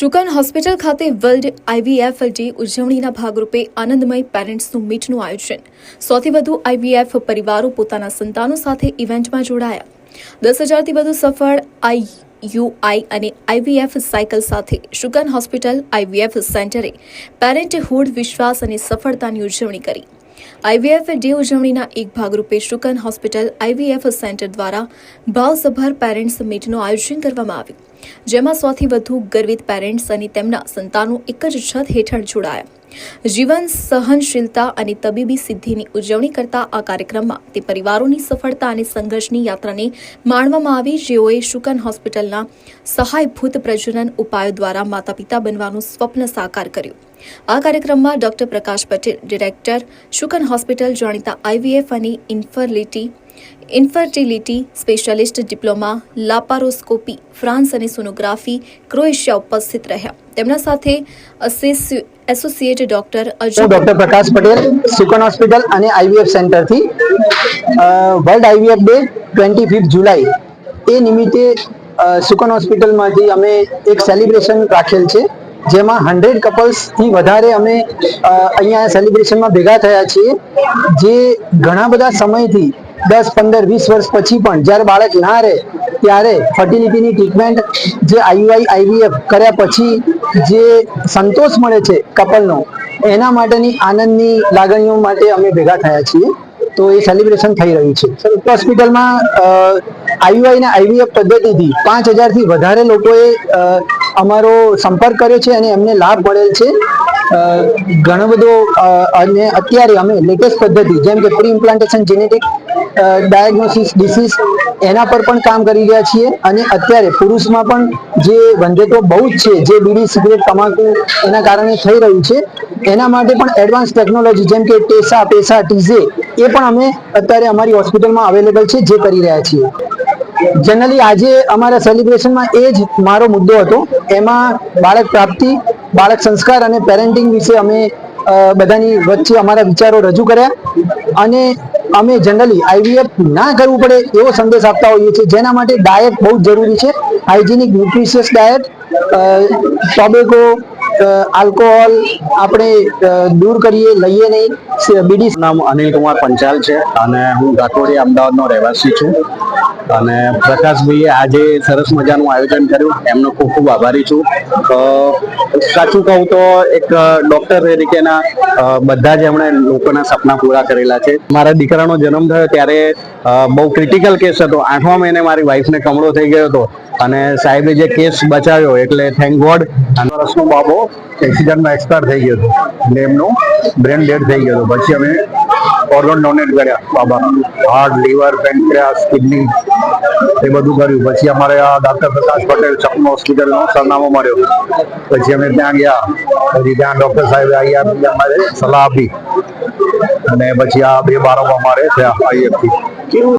શુકન hospital ખાતે world IVF day ઉજવણીના ભાગરૂપે આનંદમય પેરેન્ટ્સનું મીટનું આયોજન. સૌથી વધુ આઈવીએફ પરિવારો પોતાના સંતાનો સાથે ઇવેન્ટમાં જોડાયા. દસ હજારથી વધુ સફળ આઈયુઆઈ અને આઈવીએફ સાયકલ સાથે શુકન હોસ્પિટલ આઈવીએફ સેન્ટરે પેરેન્ટહુડ, વિશ્વાસ અને સફળતાની ઉજવણી કરી. આઈવીએફ ડે ઉજવણીના એક ભાગરૂપે શુકન હોસ્પિટલ આઈવીએફ સેન્ટર દ્વારા ભાવસભર પેરેન્ટ્સ મીટનું આયોજન કરવામાં આવ્યું, જેમાં સૌથી વધુ ગર્વિત પેરેન્ટ્સ અને તેમના સંતાનો એક જ છત હેઠળ જોડાયા. જીવન, સહનશીલતા અને તબીબી સિદ્ધિની ઉજવણી કરતા આ કાર્યક્રમમાં તે પરિવારોની સફળતા અને સંઘર્ષની યાત્રાને માણવામાં આવી. જેઓએ શુકન હોસ્પિટલના સહાયભૂત પ્રજનન ઉપાયો દ્વારા માતા પિતા બનવાનું સ્વપ્ન સાકાર કર્યું. આ કાર્યક્રમમાં doctor Prakash Patel, director Shukan hospital જાણીતા આઈવીએફ અને infertility, infertility specialist, diploma, laparoscopy, France અને સોનોગ્રાફી ક્રોએશિયા ઉપસ્થિત રહ્યા. તેમના સાથે અસેસ્યુ- એસોસિએટ ડોક્ટર અજય હું ડોક્ટર પ્રકાશ પટેલ સુકન હોસ્પિટલ અને IVF સેન્ટરથી world IVF day twenty fifth July એ નિમિત્તે સુકન હોસ્પિટલમાંથી અમે એક સેલિબ્રેશન રાખેલ છે જેમાં હંડ્રેડ કપલ્સથી વધારે અમે અહીંયા સેલિબ્રેશનમાં ભેગા થયા છીએ જે ઘણા બધા સમયથી દસ, પંદર, વીસ વર્ષ પછી પણ જ્યારે બાળક ના રહે, ત્યારે ફર્ટિલિટીની ટ્રીટમેન્ટ જે આઈયુઆઈ આઈવીએફ કર્યા પછી જે સંતોષ મળે છે કપલનો એના માટેની આનંદની લાગણીઓ માટે અમે ભેગા થયા છીએ. તો એ સેલિબ્રેશન થઈ રહ્યું છે. હોસ્પિટલમાં આઈયુઆઈ અને આઈવીએફ પદ્ધતિથી પાંચ હજારથી વધારે લોકોએ અમારો સંપર્ક કર્યો છે અને એમને લાભ મળેલ છે. ઘણો બધો અને અત્યારે અમે લેટેસ્ટ પદ્ધતિ, જેમ કે pre implantation genetic diagnosis disease એના પર પણ કામ કરી રહ્યા છીએ. અને અત્યારે પુરુષમાં પણ જે વંધ્યત્વ બહુ જ છે, જે બીડી સિગરેટ, તમાકુ એના કારણે થઈ રહ્યું છે. એના માટે પણ એડવાન્સ ટેકનોલોજી જેમ કે ટેસા, પેસા, ટીઝે, એ પણ અમે અત્યારે અમારી હોસ્પિટલમાં અવેલેબલ છે, જે કરી રહ્યા છીએ. જનરલી આજે અમારા સેલિબ્રેશનમાં એ જ મારો મુદ્દો હતો. એમાં બાળક પ્રાપ્તિ બાળક સંસ્કાર અને પેરેન્ટિંગ વિશે અમે બધાની વચ્ચે અમારા વિચારો રજૂ કર્યા અને અમે જનરલી આઈવીએફ ના કરવું પડે એવો સંદેશ આપતા હોઈએ છીએ. જેના માટે ડાયટ બહુ જ જરૂરી છે. Hygienic nutritious diet tobacco alcohol આપણે દૂર કરીએ, લઈએ નહીં. બીડી નામ અનિલ કુમાર પંચાલ છે અને હું ગાંઠોડી અમદાવાદનો રહેવાસી છું. અને પ્રકાશભાઈએ આજે સરસ મજાનું આયોજન કર્યું. એમનો ખૂબ ખૂબ આભારી છું. સાચું કહું તો એક ડોક્ટર તરીકેના બધા જ એમણે લોકોના સપના પૂરા કરેલા છે. મારા દીકરાનો જન્મ થયો ત્યારે બહુ ક્રિટિકલ કેસ હતો. આઠમા મહિને મારી વાઈફને કમળો થઈ ગયો હતો. અને સાહેબે જે કેસ બચાવ્યો, એટલે થેન્ક ગોડ વર્ષનો બાબો એક્સિડન્ટમાં એક્સપાયર થઈ ગયો હતો. એટલે એમનું બ્રેન ડેડ થઈ ગયો હતો. પછી અમે ઓર્ગન ડોનેટ કર્યા બાબાના હાર્ટ, લીવર, પેન્ક્રિયાસ, કિડની, એ બધું કર્યું. પછી અમારે આ ડોક્ટર પ્રકાશ પટેલ સપનો હોસ્પિટલનો સરનામો મળ્યો. પછી અમે ત્યાં ગયા. પછી ત્યાં ડોક્ટર સાહેબે આવી અમારે સલાહ આપી. અને પછી આ બે બાળકો અમારે થયા આઈએફથી